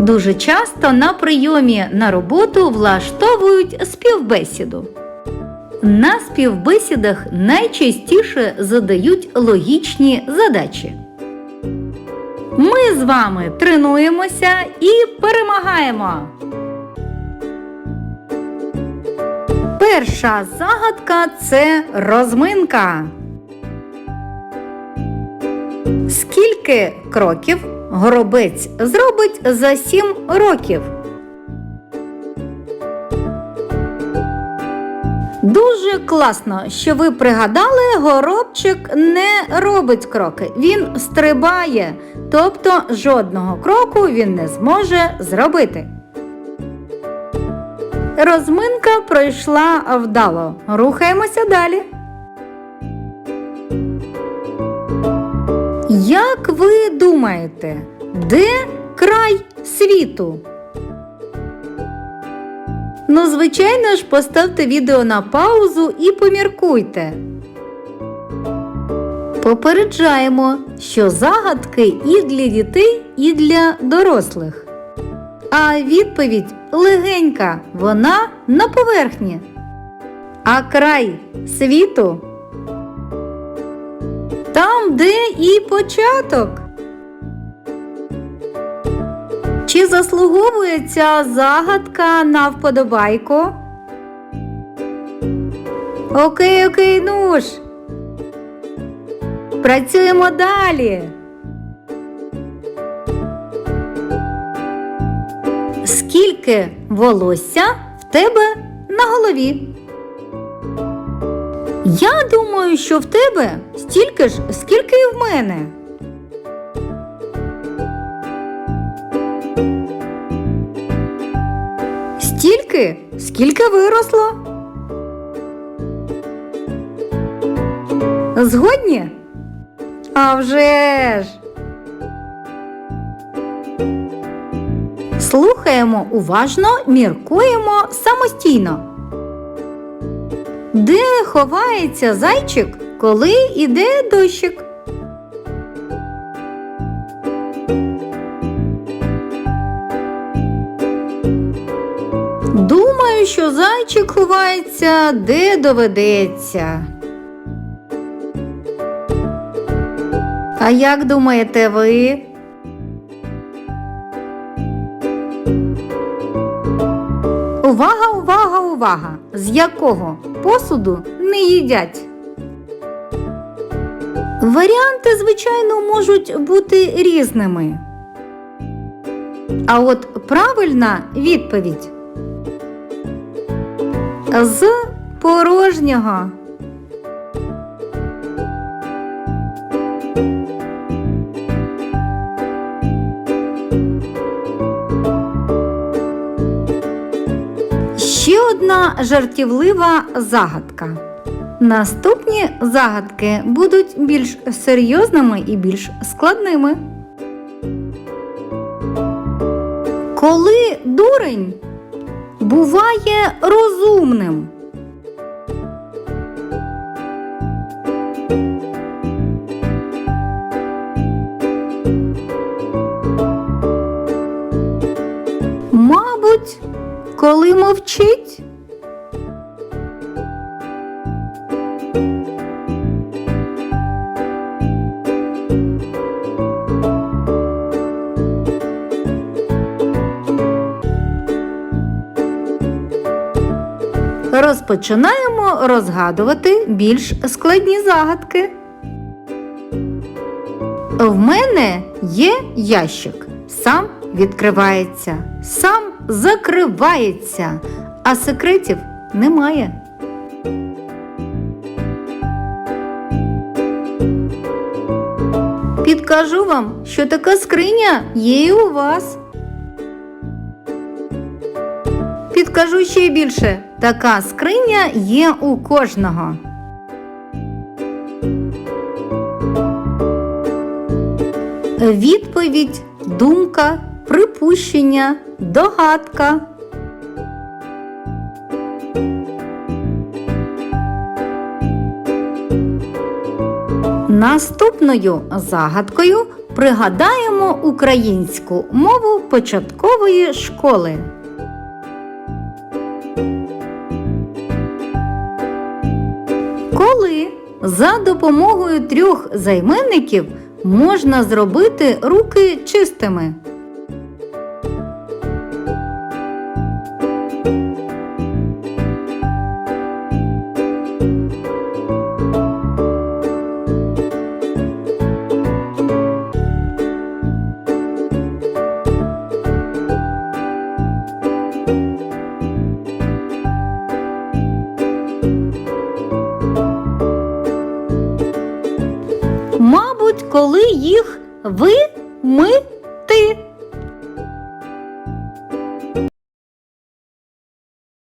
Дуже часто на прийомі на роботу влаштовують співбесіду. На співбесідах найчастіше задають логічні задачі. Ми з вами тренуємося і перемагаємо. Перша загадка це розминка. Скільки кроків горобець зробить за 7 років? Дуже класно, що ви пригадали, горобчик не робить кроки. Він стрибає, тобто жодного кроку він не зможе зробити. Розминка пройшла вдало. Рухаємося далі. Думаєте, де край світу? Ну, звичайно ж, поставте відео на паузу і поміркуйте. Попереджаємо, що загадки і для дітей, і для дорослих. А відповідь легенька, вона на поверхні. А край світу там, де і початок. Чи заслуговує ця загадка на вподобайку? Окей, окей, ну ж. Працюємо далі. Скільки волосся в тебе на голові? Я думаю, що в тебе стільки ж, скільки і в мене. Стільки, скільки виросло? Згодні? А вже ж! Слухаємо уважно, міркуємо самостійно. Де ховається зайчик, коли іде дощик? Думаю, що зайчик ховається де доведеться. А як думаєте ви? Увага, увага, увага! З якого посуду не їдять? Варіанти, звичайно, можуть бути різними. А от правильна відповідь з порожнього. Ще одна жартівлива загадка. Наступні загадки будуть більш серйозними і більш складними. Коли дурень буває розумним? Мабуть, коли мовчить? Розпочинаємо розгадувати більш складні загадки. В мене є ящик. Сам відкривається, сам закривається, а секретів немає. Підкажу вам, що така скриня є і у вас. Підкажу ще більше, така скриня є у кожного. Відповідь, думка, припущення, догадка. Наступною загадкою пригадаємо українську мову початкової школи. Коли за допомогою трьох займенників можна зробити руки чистими. Коли їх ви, ми, ти